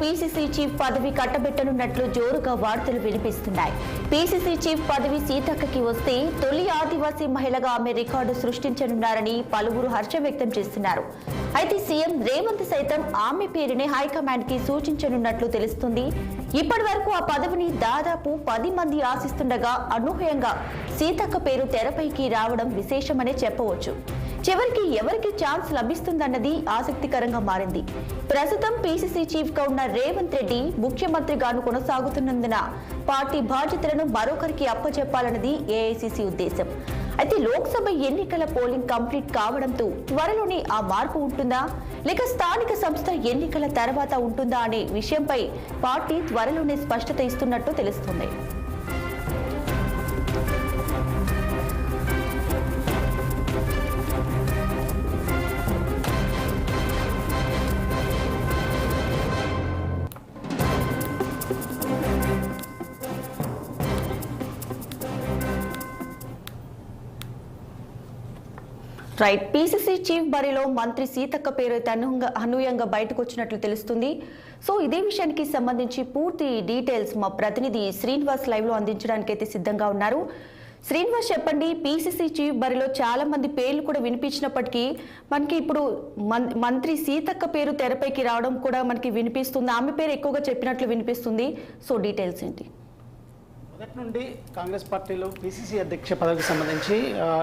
PCC PCC chief పదవి కట్టబెట్టనున్నట్లు జోరుగా వార్తలు వినిపిస్తున్నాయి. పీసీసీ చీఫ్ పదవి సీతక్కకి వస్తే తొలి ఆదివాసీ మహిళగా ఆమె రికార్డు సృష్టించనున్నారని పలువురు హర్షం వ్యక్తం చేస్తున్నారు. అయితే సీఎం రేవంత్ సైతం ఆమె పేరునే హైకమాండ్కి సూచించనున్నట్లు తెలుస్తుంది. ఇప్పటి వరకు ఆ పదవిని దాదాపు పది మంది ఆశిస్తుండగా అనూహ్యంగా సీతక్క పేరు తెరపైకి రావడం విశేషమనే చెప్పవచ్చు. చివరికి ఎవరికి ఛాన్స్ లభిస్తుందన్నది ఆసక్తికరంగా మారింది. ప్రస్తుతం పీసీసీ చీఫ్గా ఉన్న రేవంత్ రెడ్డి ముఖ్యమంత్రిగాను కొనసాగుతున్నందున పార్టీ బాధ్యతలను మరొకరికి అప్పచెప్పాలన్నది ఏఐసీసీ ఉద్దేశం. అయితే లోక్సభ ఎన్నికల పోలింగ్ కంప్లీట్ కావడంతో త్వరలోనే ఆ మార్పు ఉంటుందా? లేక స్థానిక సంస్థ ఎన్నికల తర్వాత ఉంటుందా అనే విషయంపై పార్టీ త్వరలోనే స్పష్టత ఇస్తున్నట్టు తెలుస్తుంది. రైట్. పీసీసీ చీఫ్ బరిలో మంత్రి సీతక్క పేరు అయితే అనూహంగా అనూహ్యంగా బయటకు వచ్చినట్లు తెలుస్తుంది. సో ఇదే విషయానికి సంబంధించి పూర్తి డీటెయిల్స్ మా ప్రతినిధి శ్రీనివాస్ లైవ్లో అందించడానికి అయితే సిద్ధంగా ఉన్నారు. శ్రీనివాస్ చెప్పండి పీసీసీ చీఫ్ బరిలో చాలా మంది పేర్లు కూడా వినిపించినప్పటికీ మనకి ఇప్పుడు మం- మంత్రి సీతక్క పేరు తెరపైకి రావడం కూడా మనకి వినిపిస్తుంది. ఆమె పేరు ఎక్కువగా చెప్పినట్లు వినిపిస్తుంది. సో డీటెయిల్స్ ఏంటి? మొదటి నుండి కాంగ్రెస్ పార్టీలో పిసిసి అధ్యక్ష పదవికి సంబంధించి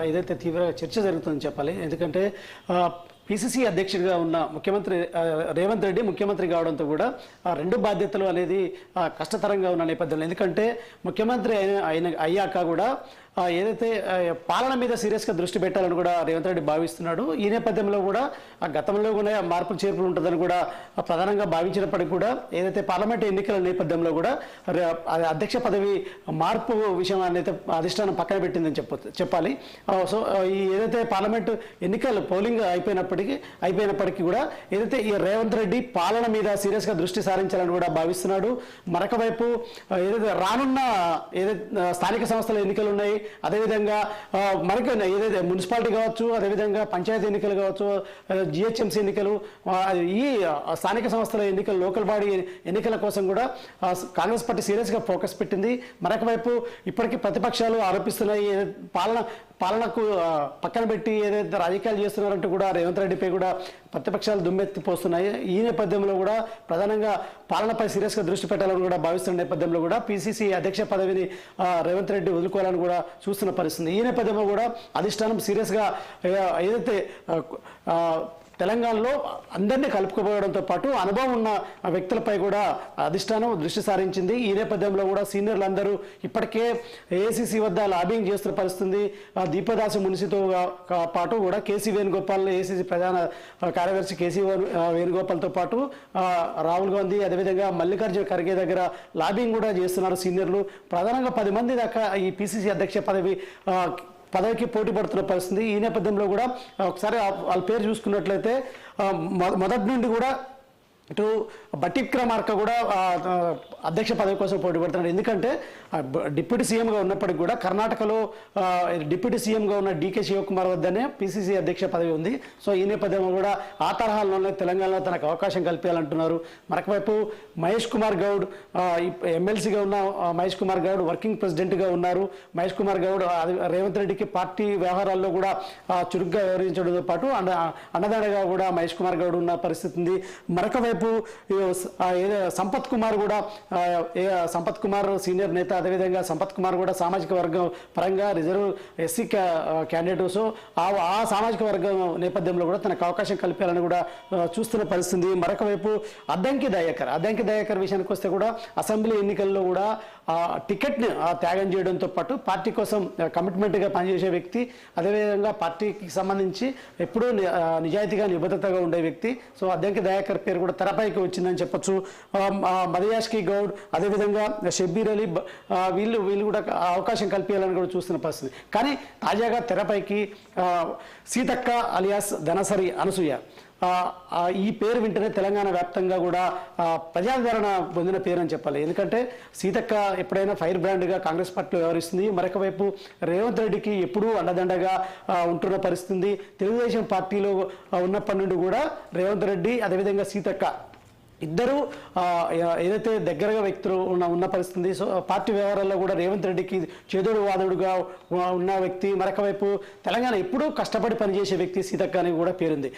ఏదైతే తీవ్ర చర్చ జరుగుతుందని చెప్పాలి. ఎందుకంటే పిసిసి అధ్యక్షుడిగా ఉన్న ముఖ్యమంత్రి రేవంత్ రెడ్డి ముఖ్యమంత్రి కావడంతో కూడా ఆ రెండు బాధ్యతలు అనేది కష్టతరంగా ఉన్న నేపథ్యంలో. ఎందుకంటే ముఖ్యమంత్రి అయిన అయిన అయ్యాక కూడా ఏదైతే పాలన మీద సీరియస్గా దృష్టి పెట్టాలని కూడా రేవంత్ రెడ్డి భావిస్తున్నాడు ఈ నేపథ్యంలో కూడా ఆ గతంలో కూడా మార్పులు చేర్పులు ఉంటుందని కూడా ప్రధానంగా భావించినప్పటికీ కూడా ఏదైతే పార్లమెంట్ ఎన్నికల నేపథ్యంలో కూడా అధ్యక్ష పదవి మార్పు విషయం అనేది అధిష్టానం పక్కన పెట్టిందని చెప్ప చెప్పాలి. సో ఈ ఏదైతే పార్లమెంట్ ఎన్నికలు పోలింగ్ అయిపోయినప్పటికీ అయిపోయినప్పటికీ కూడా ఏదైతే ఈ రేవంత్ రెడ్డి పాలన మీద సీరియస్గా దృష్టి సారించాలని కూడా భావిస్తున్నాడు. మరొక వైపు ఏదైతే రానున్న ఏదైతే స్థానిక సంస్థల ఎన్నికలు ఉన్నాయి అదేవిధంగా మనకి ఏదైతే మున్సిపాలిటీ కావచ్చు అదేవిధంగా పంచాయతీ ఎన్నికలు కావచ్చు జిహెచ్ఎంసీ ఎన్నికలు ఈ స్థానిక సంస్థల ఎన్నికలు లోకల్ బాడీ ఎన్నికల కోసం కూడా కాంగ్రెస్ పార్టీ సీరియస్గా ఫోకస్ పెట్టింది. మరొక వైపు ఇప్పటికీ ప్రతిపక్షాలు ఆరోపిస్తున్నాయి. పాలన పాలనకు పక్కన పెట్టి ఏదైతే రాజకీయాలు చేస్తున్నారంటూ కూడా రేవంత్ రెడ్డిపై కూడా ప్రతిపక్షాలు దుమ్మెత్తిపోస్తున్నాయి. ఈ నేపథ్యంలో కూడా ప్రధానంగా పాలనపై సీరియస్గా దృష్టి పెట్టాలని కూడా భావిస్తున్న నేపథ్యంలో కూడా పిసిసి అధ్యక్ష పదవిని రేవంత్ రెడ్డి వదులుకోవాలని కూడా చూస్తున్న పరిస్థితి. ఈ నేపథ్యంలో కూడా అధిష్టానం సీరియస్గా ఏదైతే తెలంగాణలో అందరినీ కలుపుకుపోవడంతో పాటు అనుభవం ఉన్న వ్యక్తులపై కూడా అధిష్టానం దృష్టి సారించింది. ఈ నేపథ్యంలో కూడా సీనియర్లు అందరూ ఇప్పటికే ఏసీసీ వద్ద లాబింగ్ చేస్తున్న పరిస్థితి. దీపదాసు మునిసితో పాటు కూడా కేసీ వేణుగోపాల్ ఏసీసీ ప్రధాన కార్యదర్శి కేసీ వేణుగోపాల్తో పాటు రాహుల్ గాంధీ అదేవిధంగా మల్లికార్జున ఖర్గే దగ్గర లాబింగ్ కూడా చేస్తున్నారు సీనియర్లు. ప్రధానంగా పది మంది దాకా ఈ పిసిసి అధ్యక్ష పదవి పదవికి పోటీ పడుతున్న పరిస్థితి. ఈ నేపథ్యంలో కూడా ఒకసారి వాళ్ళ పేరు చూసుకున్నట్లయితే మొదటి నుండి కూడా ఇటు బట్టి విక్రమార్క కూడా అధ్యక్ష పదవి కోసం పోటీ పడుతున్నాడు ఎందుకంటే డిప్యూటీ సీఎంగా ఉన్నప్పటికీ కూడా కర్ణాటకలో డిప్యూటీ సీఎంగా ఉన్న డీకే శివకుమార్ వద్దనే పిసిసి అధ్యక్ష పదవి ఉంది. సో ఈ నేపథ్యంలో కూడా ఆ తరహాలోనే తెలంగాణలో తనకు అవకాశం కల్పించాలంటున్నారు. మరొకవైపు మహేష్ కుమార్ గౌడ్ ఎమ్మెల్సీగా ఉన్న మహేష్ కుమార్ గౌడ్ వర్కింగ్ ప్రెసిడెంట్గా ఉన్నారు. మహేష్ కుమార్ గౌడ్ రేవంత్ రెడ్డికి పార్టీ వ్యవహారాల్లో కూడా చురుగ్గా వ్యవహరించడంతో పాటు అన్న అన్నదాడగా కూడా మహేష్ కుమార్ గౌడ్ ఉన్న పరిస్థితి ఉంది. మరొకవైపు సంపత్ కుమార్ కూడా ఏ- సంపత్ కుమార్ సీనియర్ నేత అదేవిధంగా సంపత్ కుమార్ కూడా సామాజిక వర్గం పరంగా రిజర్వ్ ఎస్సీ క్యాండిడేట్ సో ఆ ఆ సామాజిక వర్గం నేపథ్యంలో కూడా తనకు అవకాశం కల్పించాలని కూడా చూస్తున్న పరిస్థితి. మరొక వైపు అద్దంకి దయాకర్. అద్దంకి దయాకర్ విషయానికి వస్తే కూడా అసెంబ్లీ ఎన్నికల్లో కూడా ఆ టికెట్ని త్యాగం చేయడంతో పాటు పార్టీ కోసం కమిట్మెంట్గా పనిచేసే వ్యక్తి అదేవిధంగా పార్టీకి సంబంధించి ఎప్పుడూ నిజాయితీగా నిబద్ధతగా ఉండే వ్యక్తి. సో అద్దంకి దయాకర్ పేరు కూడా తెరపైకి వచ్చిందని చెప్పొచ్చు. ఆ, మదయాష్కి గౌడ్ అదేవిధంగా షబ్బీర్ అలీ వీళ్ళు వీళ్ళు కూడా అవకాశం కల్పించాలని కూడా చూస్తున్న పరిస్థితి. కానీ తాజాగా తెరపైకి సీతక్క అలియాస్ ధనసరి అనసూయ. ఈ పేరు వింటేనే తెలంగాణ వ్యాప్తంగా కూడా ప్రజాదరణ పొందిన పేరు అని చెప్పాలి. ఎందుకంటే సీతక్క ఎప్పుడైనా ఫైర్ బ్రాండ్గా కాంగ్రెస్ పార్టీలో వ్యవహరిస్తుంది. మరొక వైపు రేవంత్ రెడ్డికి ఎప్పుడూ అండదండగా ఉంటున్న పరిస్థితి తెలుగుదేశం పార్టీలో ఉన్నప్పటి నుండి కూడా రేవంత్ రెడ్డి అదేవిధంగా సీతక్క ఇద్దరు ఏదైతే దగ్గరగా వ్యక్తులు ఉన్న ఉన్న పరిస్థితి సో పార్టీ వ్యవహారాల్లో కూడా రేవంత్ రెడ్డికి చేదోడు వాదుడుగా ఉన్న- వ్యక్తి. మరొక వైపు తెలంగాణ ఎప్పుడూ కష్టపడి పనిచేసే వ్యక్తి సీతక్క అని కూడా పేరుంది.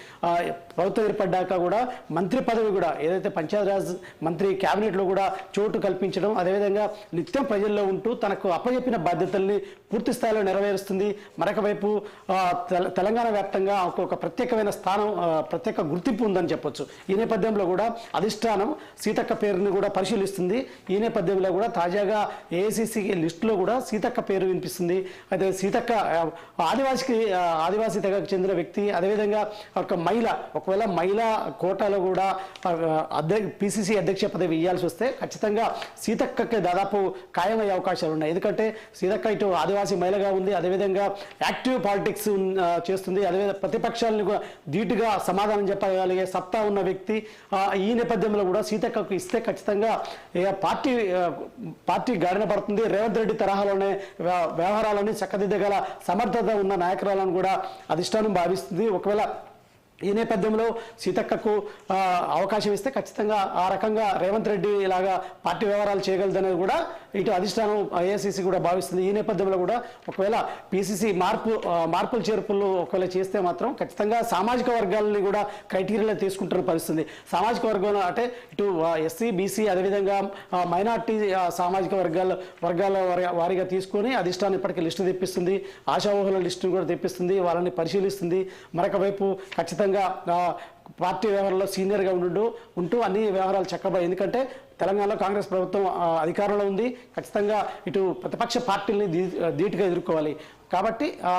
ప్రభుత్వం ఏర్పడ్డాక కూడా మంత్రి పదవి కూడా ఏదైతే పంచాయతీరాజ్ మంత్రి క్యాబినెట్లో కూడా చోటు కల్పించడం అదేవిధంగా నిత్యం ప్రజల్లో ఉంటూ తనకు అప్పజెప్పిన బాధ్యతల్ని పూర్తి స్థాయిలో నెరవేరుస్తుంది. మరొక వైపు తెల- తెలంగాణ వ్యాప్తంగా ఒక ప్రత్యేకమైన స్థానం ప్రత్యేక గుర్తింపు ఉందని చెప్పొచ్చు. ఈ నేపథ్యంలో కూడా అధిష్టానం సీతక్క పేరుని కూడా పరిశీలిస్తుంది. ఈ నేపథ్యంలో కూడా తాజాగా ఏఐసిసి లిస్టులో కూడా సీతక్క పేరు వినిపిస్తుంది. అయితే సీతక్క ఆదివాసికి ఆదివాసీ తెగకు చెందిన వ్యక్తి అదేవిధంగా ఒక మహిళ ఒకవేళ మహిళా కోటాలో కూడా అధ్యక్ష పిసిసి అధ్యక్ష పదవి ఇవ్వాల్సి వస్తే ఖచ్చితంగా సీతక్కకి దాదాపు ఖాయమయ్యే అవకాశాలు ఉన్నాయి. ఎందుకంటే సీతక్క ఇటు ఆదివాసీ మహిళగా ఉంది. అదేవిధంగా యాక్టివ్ పాలిటిక్స్ చేస్తుంది. అదేవిధంగా ప్రతిపక్షాలను కూడా ధీటుగా సమాధానం చెప్పగలిగే సత్తా ఉన్న వ్యక్తి ఈ నేపథ్యంలో కూడా సీతక్కకు ఇస్తే ఖచ్చితంగా పార్టీ పార్టీ గాడిన పడుతుంది. రేవంత్ రెడ్డి తరహాలోనే వ్యవహారాలని చక్కదిద్దగల సమర్థత ఉన్న నాయకురాలను కూడా అధిష్టానం భావిస్తుంది. ఒకవేళ ఈ నేపథ్యంలో సీతక్కకు అవకాశం ఇస్తే ఖచ్చితంగా ఆ రకంగా రేవంత్ రెడ్డి ఇలాగా పార్టీ వ్యవహారాలు చేయగలదనేది కూడా ఇటు అధిష్టానం ఏఐసిసి కూడా భావిస్తుంది. ఈ నేపథ్యంలో కూడా ఒకవేళ పిసిసి మార్పు మార్పులు చేర్పులు ఒకవేళ చేస్తే మాత్రం ఖచ్చితంగా సామాజిక వర్గాలని కూడా క్రైటీరియాలో తీసుకుంటున్న పరిస్థితి. సామాజిక వర్గం అంటే ఇటు ఎస్సీ బీసీ అదేవిధంగా మైనార్టీ సామాజిక వర్గాల వర్గాల వారి- తీసుకొని అధిష్టానం ఇప్పటికీ లిస్టు తెప్పిస్తుంది. ఆశావహుల లిస్టును కూడా తెప్పిస్తుంది. వాళ్ళని పరిశీలిస్తుంది. మరొక వైపు ఖచ్చితంగా పార్టీ వ్యవహారంలో సీనియర్గా ఉండు ఉంటూ అన్ని వ్యవహారాలు చక్కబడి ఎందుకంటే తెలంగాణలో కాంగ్రెస్ ప్రభుత్వం అధికారంలో ఉంది. ఖచ్చితంగా ఇటు ప్రతిపక్ష పార్టీల్ని ధీటుగా ఎదుర్కోవాలి. కాబట్టి ఆ,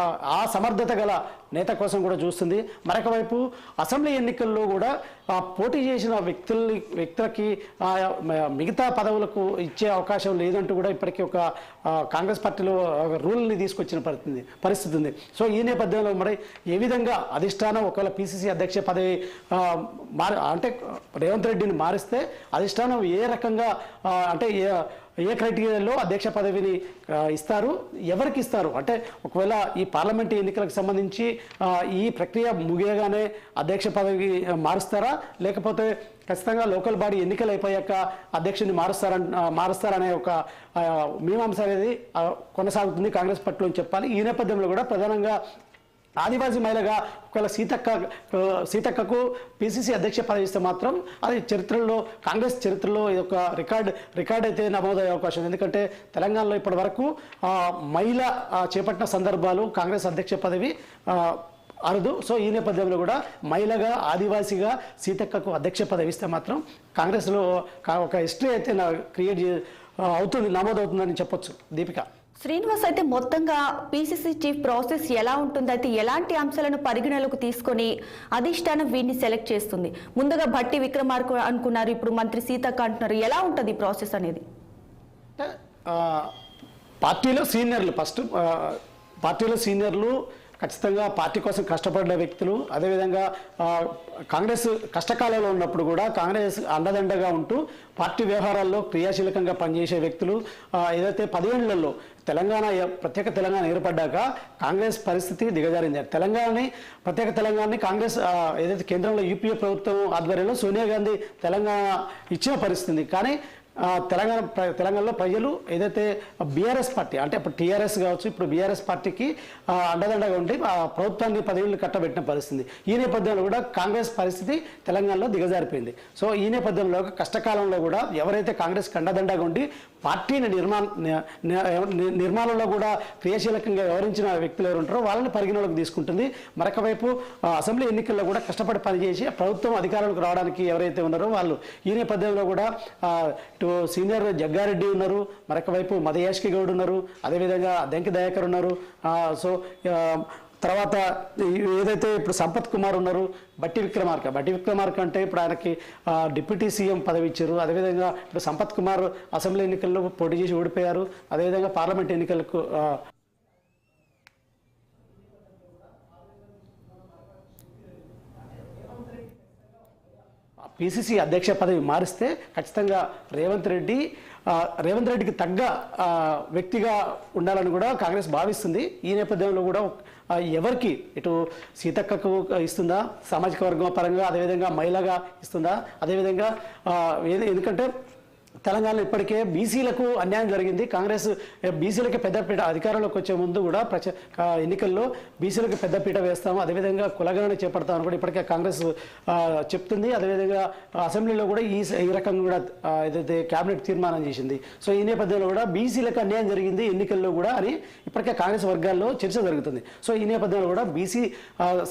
సమర్థత గల నేత కోసం కూడా చూస్తుంది. మరొక వైపు అసెంబ్లీ ఎన్నికల్లో కూడా ఆ, పోటీ చేసిన వ్యక్తుల్ని వ్యక్తులకి మిగతా పదవులకు ఇచ్చే అవకాశం లేదంటూ కూడా ఇప్పటికీ ఒక కాంగ్రెస్ పార్టీలో ఒక రూల్ని తీసుకొచ్చిన పరిస్థితి పరిస్థితి ఉంది. సో ఈ నేపథ్యంలో మరి ఏ విధంగా అధిష్టానం ఒకవేళ పిసిసి అధ్యక్ష పదవి మారి అంటే రేవంత్ రెడ్డిని మారిస్తే అధిష్టానం ఏ రకంగా అంటే ఏ క్రైటీరియాలో అధ్యక్ష పదవిని ఇస్తారు? ఎవరికి ఇస్తారు? అంటే ఒకవేళ ఈ పార్లమెంట్ ఎన్నికలకు సంబంధించి ఈ ప్రక్రియ ముగియగానే అధ్యక్ష పదవి మారుస్తారా? లేకపోతే ఖచ్చితంగా లోకల్ బాడీ ఎన్నికలు అయిపోయాక అధ్యక్షుని మారుస్తారని మారుస్తారనే ఒక మీమాంస అనేది కొనసాగుతుంది కాంగ్రెస్ పార్టీలో చెప్పాలి. ఈ నేపథ్యంలో కూడా ప్రధానంగా ఆదివాసీ మహిళగా ఒకవేళ సీతక్క సీతక్కకు పిసిసి అధ్యక్ష పదవి ఇస్తే మాత్రం అది చరిత్రలో కాంగ్రెస్ చరిత్రలో ఇది ఒక రికార్డ్ రికార్డ్ అయితే నమోదయ్యే అవకాశం. ఉంది ఎందుకంటే తెలంగాణలో ఇప్పటి వరకు మహిళ చేపట్టిన సందర్భాలు కాంగ్రెస్ అధ్యక్ష పదవి అరుదు. సో ఈ నేపథ్యంలో కూడా మహిళగా ఆదివాసిగా సీతక్కకు అధ్యక్ష పదవి ఇస్తే మాత్రం కాంగ్రెస్లో కా- ఒక హిస్టరీ అయితే నా క్రియేట్ అవుతుంది నమోదవుతుందని చెప్పొచ్చు. దీపిక. శ్రీనివాస్ అయితే మొత్తంగా పీసీసీ చీఫ్ ప్రాసెస్ ఎలా ఉంటుంది? అయితే ఎలాంటి అంశాలను పరిగణలోకి తీసుకొని అధిష్టానం వీడిని సెలెక్ట్ చేస్తుంది? ముందుగా భట్టి విక్రమార్క అనుకున్నారు. ఇప్పుడు మంత్రి సీతక్క అంటున్నారు. ఎలా ఉంటుంది ప్రాసెస్ అనేది? పార్టీలో సీనియర్లు ఫస్ట్ పార్టీలో సీనియర్లు ఖచ్చితంగా పార్టీ కోసం కష్టపడిన వ్యక్తులు అదేవిధంగా కాంగ్రెస్ కష్టకాలంలో ఉన్నప్పుడు కూడా కాంగ్రెస్ అండదండగా ఉంటూ పార్టీ వ్యవహారాల్లో క్రియాశీలకంగా పనిచేసే వ్యక్తులు ఏదైతే పదిహేనులలో తెలంగాణ ప్రత్యేక తెలంగాణ ఏర్పడ్డాక కాంగ్రెస్ పరిస్థితి దిగజారింది. తెలంగాణని ప్రత్యేక తెలంగాణని కాంగ్రెస్ ఏదైతే కేంద్రంలో యూపీఏ ప్రభుత్వం ఆధ్వర్యంలో సోనియా గాంధీ తెలంగాణ ఇచ్చిన పరిస్థితి కానీ తెలంగాణ ప్ర- తెలంగాణలో ప్రజలు ఏదైతే బీఆర్ఎస్ పార్టీ అంటే ఇప్పుడు టీఆర్ఎస్ కావచ్చు ఇప్పుడు బీఆర్ఎస్ పార్టీకి అండదండగా ఉండి ప్రభుత్వాన్ని పదేళ్ళు కట్టబెట్టిన పరిస్థితి. ఈ నేపథ్యంలో కూడా కాంగ్రెస్ పరిస్థితి తెలంగాణలో దిగజారిపోయింది. సో ఈ నేపథ్యంలో కష్టకాలంలో కూడా ఎవరైతే కాంగ్రెస్కి అండదండగా ఉండి పార్టీని నిర్మాణ నిర్మాణంలో కూడా క్రియాశీలకంగా వ్యవహరించిన వ్యక్తులు ఎవరు ఉంటారో వాళ్ళని పరిగణలోకి తీసుకుంటుంది. మరొక వైపు అసెంబ్లీ ఎన్నికల్లో కూడా కష్టపడి పనిచేసి ప్రభుత్వం అధికారంలోకి రావడానికి ఎవరైతే ఉన్నారో వాళ్ళు ఈ నేపథ్యంలో కూడా ఇటు సీనియర్ జగ్గారెడ్డి ఉన్నారు. మరొక వైపు మదయాష్కి గౌడ్ ఉన్నారు. అదేవిధంగా దెంకి దయాకర్ ఉన్నారు. సో తర్వాత ఏదైతే ఇప్పుడు సంపత్ కుమార్ ఉన్నారు బట్టి విక్రమార్క. బట్టి విక్రమార్క అంటే ఇప్పుడు ఆయనకి డిప్యూటీ సీఎం పదవి ఇచ్చారు. అదేవిధంగా ఇప్పుడు సంపత్ కుమార్ అసెంబ్లీ ఎన్నికల్లో పోటీ చేసి ఓడిపోయారు. అదేవిధంగా పార్లమెంట్ ఎన్నికలకు పిసిసి అధ్యక్ష పదవి మారిస్తే ఖచ్చితంగా రేవంత్ రెడ్డి రేవంత్ రెడ్డికి తగ్గ వ్యక్తిగా ఉండాలని కూడా కాంగ్రెస్ భావిస్తుంది. ఈ నేపథ్యంలో కూడా ఎవరికి? ఇటు సీతక్కకు ఇస్తుందా? సామాజిక వర్గం పరంగా అదేవిధంగా మహిళగా ఇస్తుందా? అదేవిధంగా ఏది- ఎందుకంటే తెలంగాణలో ఇప్పటికే బీసీలకు అన్యాయం జరిగింది. కాంగ్రెస్ బీసీలకి పెద్దపీట అధికారంలోకి వచ్చే ముందు కూడా ప్రచ ఎన్నికల్లో బీసీలకు పెద్దపీట వేస్తాము. అదేవిధంగా కులగణన చేపడతామని కూడా ఇప్పటికే కాంగ్రెస్ చెప్తుంది. అదేవిధంగా అసెంబ్లీలో కూడా ఈ ఈ రకంగా కూడా ఏదైతే క్యాబినెట్ తీర్మానం చేసింది. సో ఈ నేపథ్యంలో కూడా బీసీలకు అన్యాయం జరిగింది ఎన్నికల్లో కూడా అని ఇప్పటికే కాంగ్రెస్ వర్గాల్లో చర్చ జరుగుతుంది. సో ఈ నేపథ్యంలో కూడా బీసీ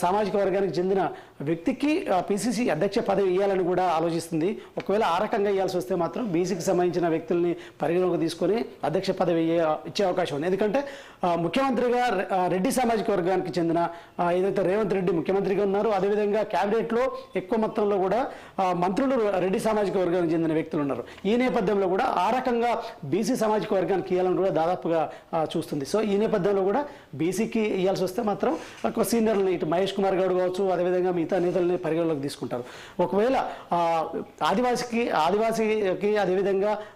సామాజిక వర్గానికి చెందిన వ్యక్తికి పిసిసి అధ్యక్ష పదవి ఇవ్వాలని కూడా ఆలోచిస్తుంది. ఒకవేళ ఆ రకంగా ఇవ్వాల్సి వస్తే మాత్రం బీసీకి సంబంధించిన వ్యక్తుల్ని పరిగణలోకి తీసుకొని అధ్యక్ష పదవి ఇచ్చే అవకాశం ఉంది. ఎందుకంటే ముఖ్యమంత్రిగా రెడ్డి సామాజిక వర్గానికి చెందిన ఏదైతే రేవంత్ రెడ్డి ముఖ్యమంత్రిగా ఉన్నారు అదేవిధంగా క్యాబినెట్లో ఎక్కువ మొత్తంలో కూడా మంత్రులు రెడ్డి సామాజిక వర్గానికి చెందిన వ్యక్తులు ఉన్నారు. ఈ నేపథ్యంలో కూడా ఆ రకంగా బీసీ సామాజిక వర్గానికి ఇవ్వాలని కూడా దాదాపుగా చూస్తుంది. సో ఈ నేపథ్యంలో కూడా బీసీకి ఇవ్వాల్సి వస్తే మాత్రం ఒక సీనియర్ని ఇటు మహేష్ కుమార్ గౌడ్ కావచ్చు అదేవిధంగా మిగతా నేతలని పరిగణలోకి తీసుకుంటారు. ఒకవేళ ఆ, ఆదివాసికి ఆదివాసీకి అదేవిధంగా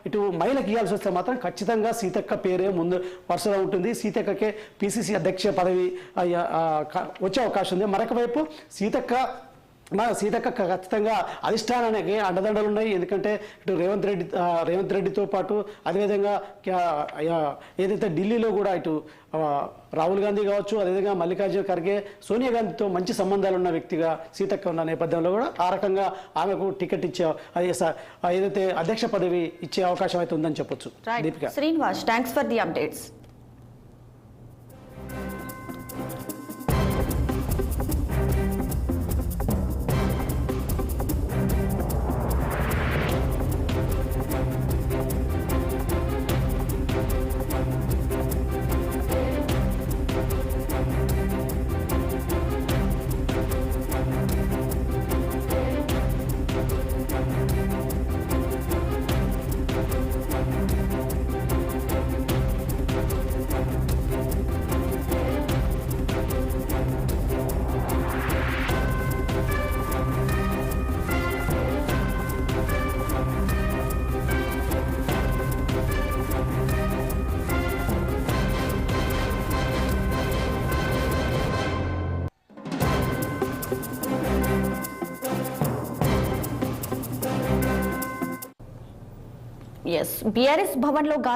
ఇటు మహిళకి ఇవ్వాల్సి వస్తే మాత్రం ఖచ్చితంగా సీతక్క పేరే ముందు వరుసలో ఉంటుంది. సీతక్కకే పిసిసి అధ్యక్ష పదవి వచ్చే అవకాశం ఉంది. మరొక వైపు సీతక్క మన సీతక్క ఖచ్చితంగా అధిష్టానానికి అండదండలు ఉన్నాయి ఎందుకంటే ఇటు రేవంత్ రెడ్డి రేవంత్ రెడ్డితో పాటు అదేవిధంగా ఏదైతే ఢిల్లీలో కూడా ఇటు రాహుల్ గాంధీ కావచ్చు అదేవిధంగా మల్లికార్జున ఖర్గే సోనియా గాంధీతో మంచి సంబంధాలు ఉన్న వ్యక్తిగా సీతక్క ఉన్న నేపథ్యంలో కూడా ఆ రకంగా ఆమెకు టికెట్ ఇచ్చే ఏదైతే అధ్యక్ష పదవి ఇచ్చే అవకాశం అయితే ఉందని చెప్పొచ్చు. Deepika. Srinivas thanks for the updates BRS భవన్లో